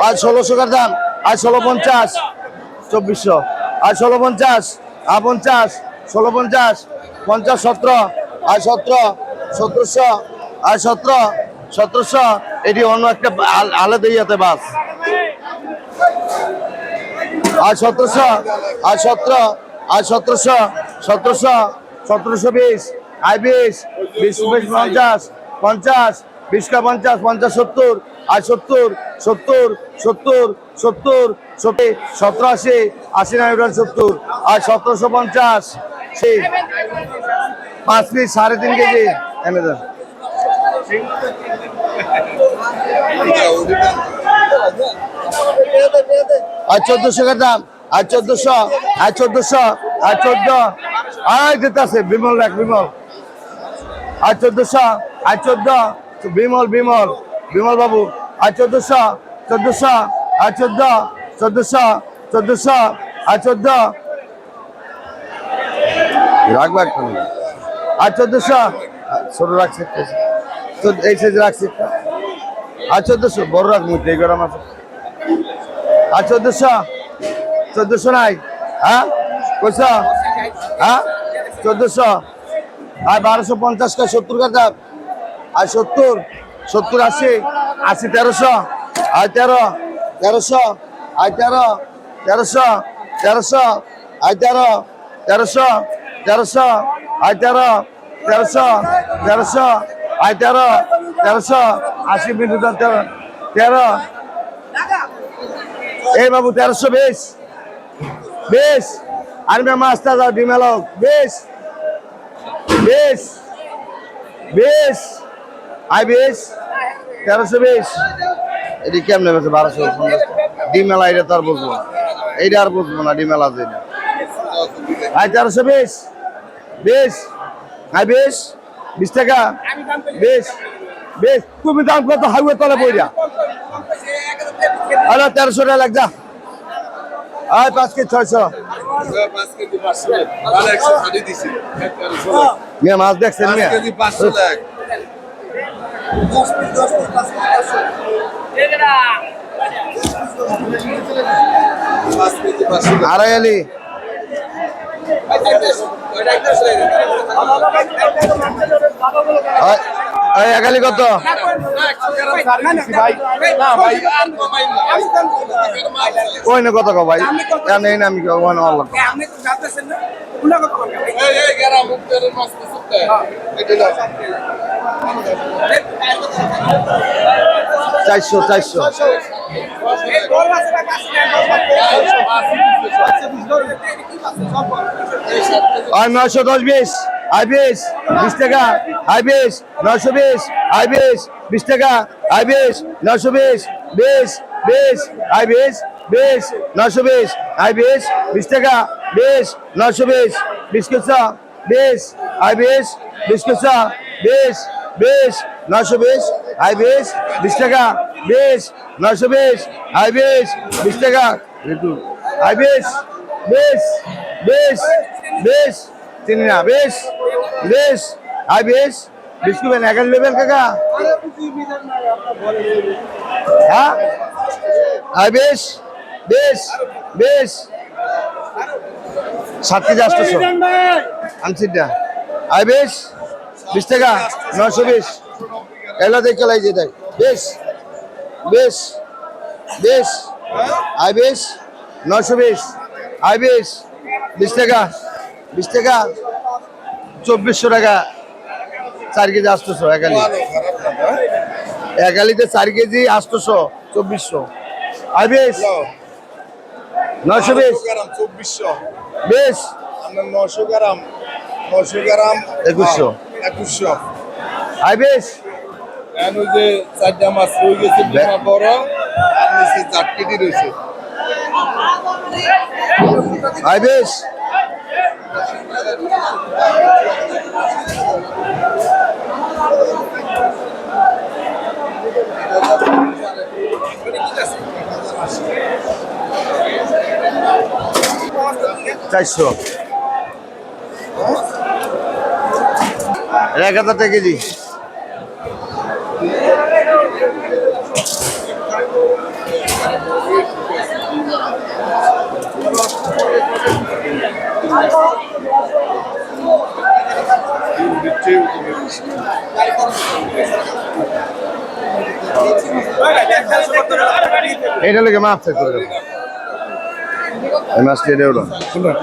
আজ ষোলোশো কার দাম, আজ ষোলো পঞ্চাশ। চব্বিশশো। আজ ষোলো পঞ্চাশ, আ পঞ্চাশ, ষোলো পঞ্চাশ পঞ্চাশ সতেরো আজ সতেরো, সতেরোশো আজ সতেরো, সতেরোশো। এটি অন্য একটা আল- আলাদা ইয়াতে বাস। আজ সতেরোশো আজ সতেরো আজ সতেরোশো সতেরোশো সতেরোশো বিশ বিশ বিশ বিশ পঞ্চাশ পঞ্চাশ বিশকা পঞ্চাশ পঞ্চাশ সত্তর আজ সত্তর সত্তর সত্তর সত্তর সত্তর, সতেরো আশি আশি নয় সত্তর, আর সতেরোশো পঞ্চাশ সেই পাঁচ পিস সাড়ে তিন কেজি, এনে দেন। আর চোদ্দশো দাম? আর চোদ্দশো আর চোদ্দশো, আর চোদ্দ। আর যেতে আছে বিমল রাখ বিমল। আর চোদ্দশো, আর চোদ্দ। বিমল বিমল বিমল বাবু। আর চোদ্দশো চোদ্দশো আর চোদ্দ চোদ্দশো চোদ্দশো আর চোদ্দ। রাখব একটা আর চোদ্দশো। ছোট রাখছে এই সাইজ রাখছি। আর চোদ্দশো বড় রাখ মুখ এই গরম আছে আর চোদ্দশো চোদ্দশো নাই। হ্যাঁ? হ্যাঁ? চোদ্দশো। আর বারোশো পঞ্চাশ কা সত্তর কাটা আর সত্তর সত্তর আশি আশি তেরোশো, আর তেরো, তেরোশো, আর তেরো, তেরোশো তেরোশো, আর তেরো, তেরোশো তেরোশো, আর তেরো, তেরোশো তেরোশো, আর তেরো, তেরোশো, আশি মিনিট তেরো তেরো। এই বাবু তেরোশো বিশ বিশ। আনবে মাছটা যাও ডিমেল বিশ বিশ বিশ। আই বিশ তেরোশো বিশ। এটি কেমনে বেছে বারোশো? ডিমেলা এটা তো আর বুঝব না। এইটা আর বুঝব না ডিমেলা যেটা আই তেরোশো বিশ। বিশ। আই বিশ। বিশ টাকা। বিশ। বিশ। তুমি দাম কত? হাইওয়ে তলে বইরা। আরে তেরোশো টাকা লাগ যা আয় পাঁচ কেজি ছয়শো। মাছ দেখছেন পাঁচ মিয়া কেজি পাঁচশো লাখ পাঁচ কেজি পাঁচশো লাখ আড়াই আলি। আয়- আয় এক আলি কত? ওই না কত কো ভাই? জানি না আমি ওখানে আল্লাহ। চারশো চারশো। আর নয়শো দশ বিশ আই বিশ বিশ টাকা আই বিশ, নয়শো বিশ আই বিশ বিশ টাকা আই বিশ, নয়শো বিশ বিশ বিশ আই বিশ বিশ, নয়শো বিশ আই বিশ বিশ টাকা, বিশ, নয়শো বিশ বিশ কুচা বিশ আই বিশ বিশ কুচা বিশ বেশ নয়শো বেশ আই বিশ বিশ টাকা বেশ নয়শো বেশ আই বিশ বিশ টাকা আই বিশ বিশ বেশ বেশ চিনি না বেশ বেশ আই বেশ বিশ কুবেন এগারো নেবেন কাকা। হ্যাঁ? আই বেশ বেশ বেশ। সাত কেজি আটশোশো আনছিটা আই বেশ। বিশ টাকা নশো বিশ। এগুলো দেখে লাই যে দেখ। বেশ বেশ বেশ আই বেশ নশো বিশ আই বেশ বিশ টাকা বিশ টাকা চব্বিশশো টাকা। চার কেজি আটশোশো একালি একালিতে চার কেজি আটশোশো চব্বিশশো। আই বেশ নশো বিশ গ্রাম চব্বিশশো। বেশ নশো গ্রাম নশো গ্রাম একুশশো। একুশশো আই বেশ। এখন ওই যে চারটা মাছ রয়ে গেছে ডিমা বড় আর নিচে চার কেজি রয়েছে। আই বেশ। চারশো। এক হাজার কেজি। এটা লোকে মাছ চাই করে এই মাছটি এটা হলো হ্যাঁ।